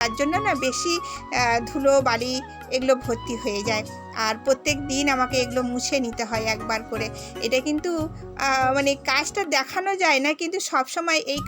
তার জন্য না বেশি ধুলো, বালি এগুলো ভর্তি হয়ে যায়। আর প্রত্যেক দিন আমাকে এগুলো মুছে নিতে হয় একবার করে। এটা কিন্তু মানে কাজটা দেখানো যায় না, কিন্তু সব সময় এই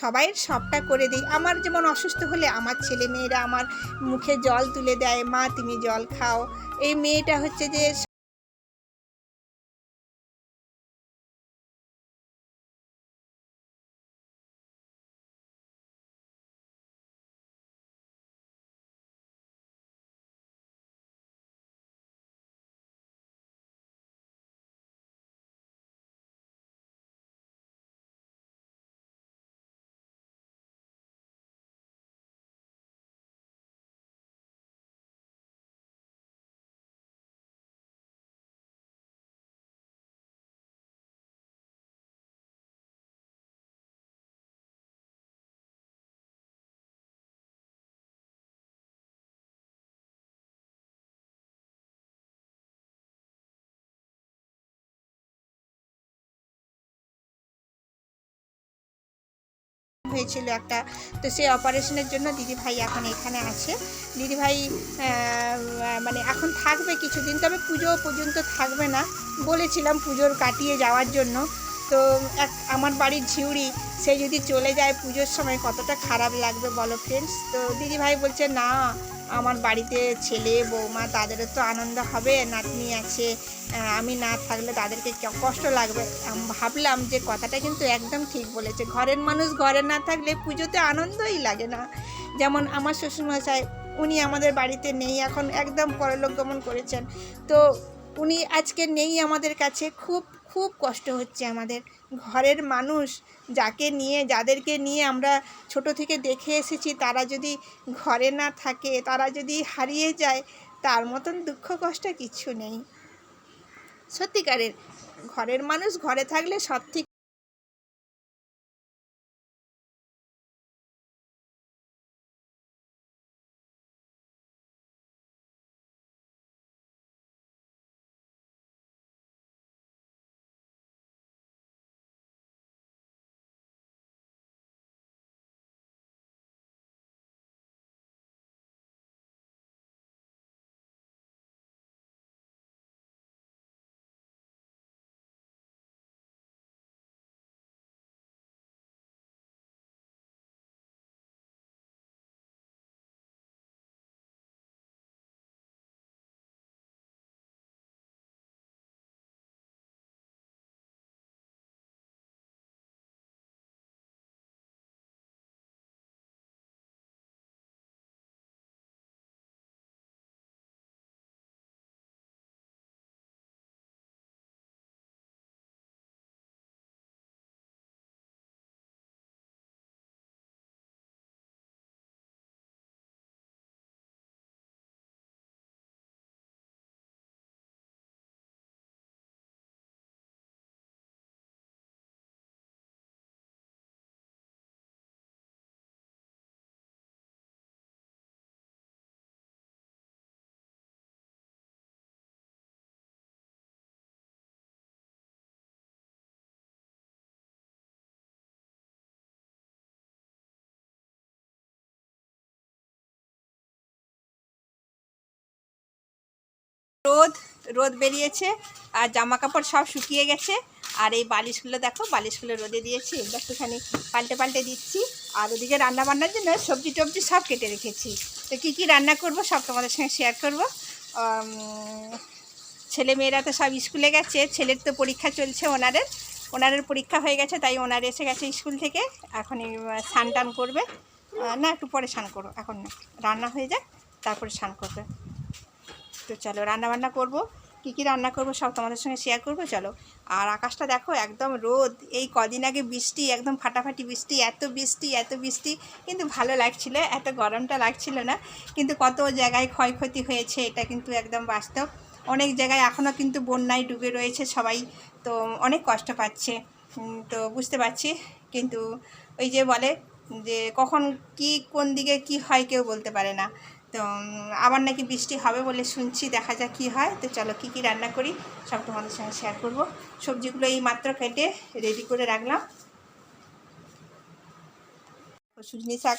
সবাইয়ের সবটা করে দিই। আমার যেমন অসুস্থ হলে আমার ছেলে মেয়েরা আমার মুখে জল তুলে দেয়, মা, তুমি জল খাও। এই মেয়েটা হচ্ছে যে হয়েছিল একটা। তো সেই অপারেশনের জন্য দিদিভাই এখন এখানে আছে। দিদিভাই মানে এখন থাকবে কিছুদিন, তবে পুজো পর্যন্ত থাকবে না। বলেছিলাম পুজোর কাটিয়ে যাওয়ার জন্য। তো এক, আমার বাড়ির ঝিউড়ি, সে যদি চলে যায় পুজোর সময় কতটা খারাপ লাগবে বলো ফ্রেন্ডস তো দিদিভাই বলছে, না, আমার বাড়িতে ছেলে, বৌমা, তাদেরও তো আনন্দ হবে, নাতনি আছে আমি না থাকলে তাদেরকে কষ্ট লাগবে। ভাবলাম যে কথাটা কিন্তু একদম ঠিক বলেছে। ঘরের মানুষ ঘরে না থাকলে পুজোতে আনন্দই লাগে না। যেমন আমার শ্বশুরমশাই, উনি আমাদের বাড়িতে নেই, এখন একদম পরলোক গমন করেছেন। তো উনি আজকে নেই আমাদের কাছে। খুব খুব কষ্ট হচ্ছে আমাদের। ঘরের মানুষ যাকে নিয়ে, যাদেরকে নিয়ে আমরা ছোট থেকে দেখে এসেছি, তারা যদি ঘরে না থাকে, তারা যদি হারিয়ে যায়, তার মতন দুঃখ, কষ্ট কিছু নেই। সত্যিকারের, ঘরের মানুষ ঘরে থাকলে সব থেকে রোদ রোদ বেরিয়েছে আর জামা কাপড় সব শুকিয়ে গেছে। আর এই বালিশগুলো দেখো, বালিশগুলো রোদে দিয়েছি। এগুলো একটুখানি পাল্টে পাল্টে দিচ্ছি। আর ওদিকে রান্না বান্নার জন্য সবজি টবজি সব কেটে রেখেছি। তো কী কী রান্না করব সব তোমাদের সঙ্গে শেয়ার করব। ছেলে মেয়েরা তো সব স্কুলে গেছে। ছেলের তো পরীক্ষা চলছে ওনাদের। ওনাদের পরীক্ষা হয়ে গেছে, তাই ওনার এসে গেছে স্কুল থেকে। এখন স্নান টান করবে। না, একটু পরে স্নান করো। এখন না রান্না হয়ে যাক, তারপরে স্নান করবে। তো চলো রান্না বান্না করব। কী কী রান্না করব সব তোমাদের সঙ্গে শেয়ার করব, চলো। আর আকাশটা দেখো, একদম রোদ। এই কদিন আগে বৃষ্টি, একদম ফাটাফাটি বৃষ্টি, এত বৃষ্টি এত বৃষ্টি। কিন্তু ভালো লাগছিল, এত গরমটা লাগছিল না। কিন্তু কত জায়গায় ক্ষয়ক্ষতি হয়েছে, এটা কিন্তু একদম বাস্তব। অনেক জায়গায় এখনও কিন্তু বন্যায় ডুবে রয়েছে সবাই। তো অনেক কষ্ট পাচ্ছে। তো বুঝতে পারছি। কিন্তু ওই যে বলে যে কখন কি, কোন দিকে কি হয় কেউ বলতে পারে না। তো আবার নাকি বৃষ্টি হবে বলে শুনছি, দেখা যাক কী হয়। তো চলো কী কী রান্না করি, সব তোমাদের সঙ্গে শেয়ার করব। সবজিগুলো এই মাত্র কেটে রেডি করে রাখলাম। সুজনি শাক।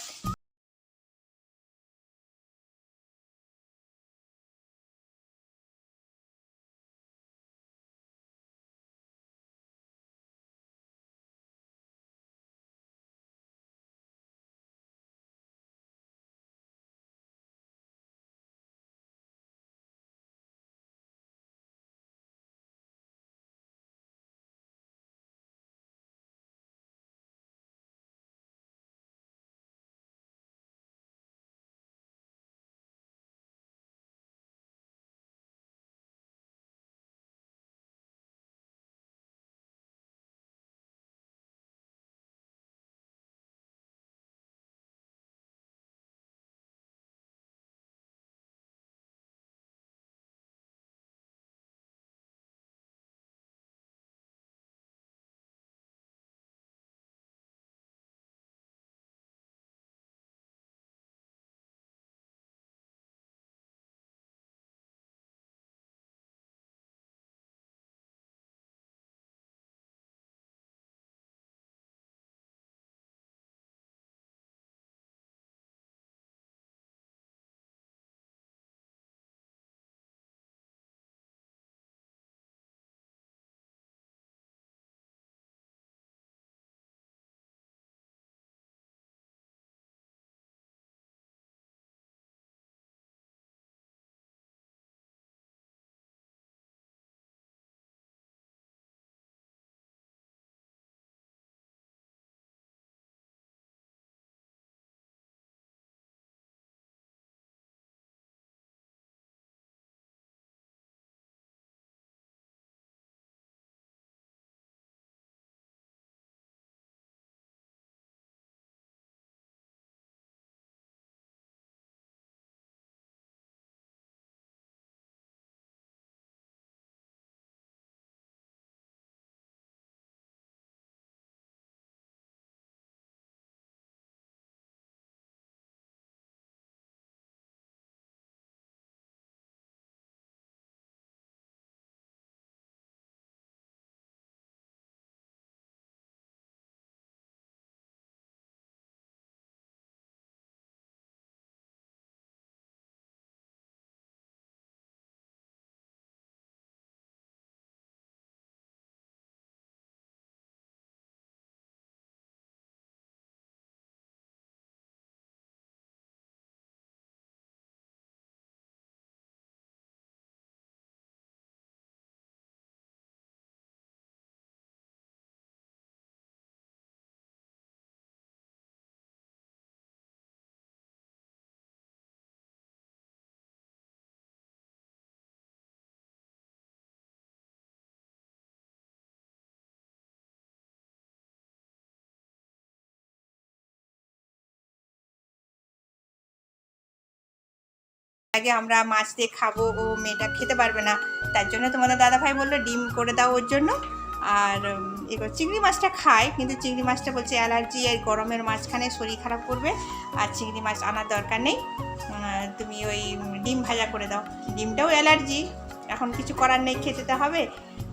আগে আমরা মাছ দিয়ে খাব, ও মেয়েটা খেতে পারবে না। তার জন্য তোমাদের দাদাভাই বলল, ডিম করে দাও ওর জন্য। আর এগুলো চিংড়ি মাছটা খায়, কিন্তু চিংড়ি মাছটা বলছে অ্যালার্জি এই গরমের মাঝখানে শরীর খারাপ করবে। আর চিংড়ি মাছ আনার দরকার নেই। তুমি ওই ডিম ভাজা করে দাও। ডিমটাও অ্যালার্জি, এখন কিছু করার নেই, খেতে তো হবে।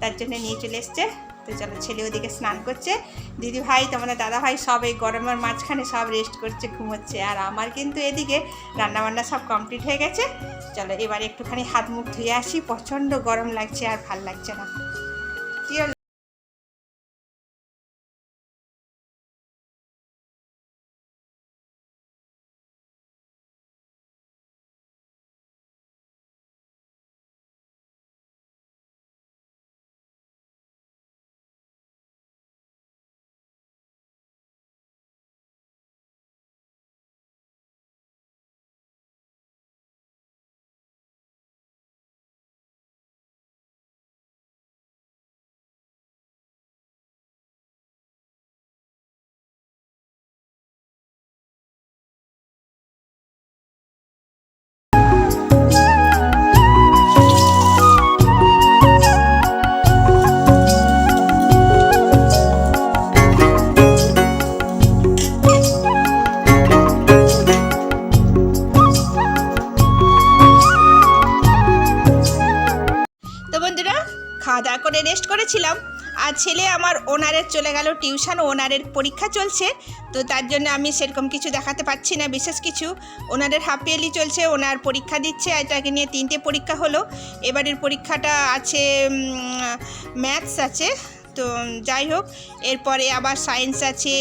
তার জন্য নিয়ে চলে এসছে। তো চলো ছেলে ওদিকে স্নান করছে। দিদি ভাই তোমাদের দাদা ভাই সব এই গরমের মাঝখানে সব রেস্ট করছে, ঘুমোচ্ছে। আর আমার কিন্তু এদিকে রান্নাবান্না সব কমপ্লিট হয়ে গেছে। চলো এবার একটুখানি হাত মুখ ধুয়ে আসি। প্রচণ্ড গরম লাগছে আর ভালো লাগছে না। গেল টিউশন, ওনারের পরীক্ষা চলছে, তো তার জন্য আমি সেরকম কিছু দেখাতে পাচ্ছি না, বিশেষ কিছু। ওনাদের হাফ ইয়ারলি চলছে, ওনার পরীক্ষা দিচ্ছে এটাকে নিয়ে তিনটে পরীক্ষা হলো। এবারের পরীক্ষাটা আছে ম্যাথস আছে, তো যাই হোক, এরপরে আবার সায়েন্স আছে,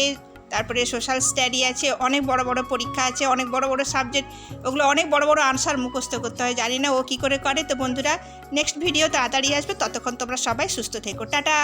তারপরে সোশ্যাল স্টাডি আছে, অনেক বড় বড় পরীক্ষা আছে, অনেক বড় বড় সাবজেক্ট ওগুলো অনেক বড় বড় আনসার মুখস্থ করতে হয়, জানি না ও কী করে করে। তো বন্ধুরা নেক্সট ভিডিও তাড়াতাড়ি আসবে, ততক্ষণ তোমরা সবাই সুস্থ থেকো, টাটা!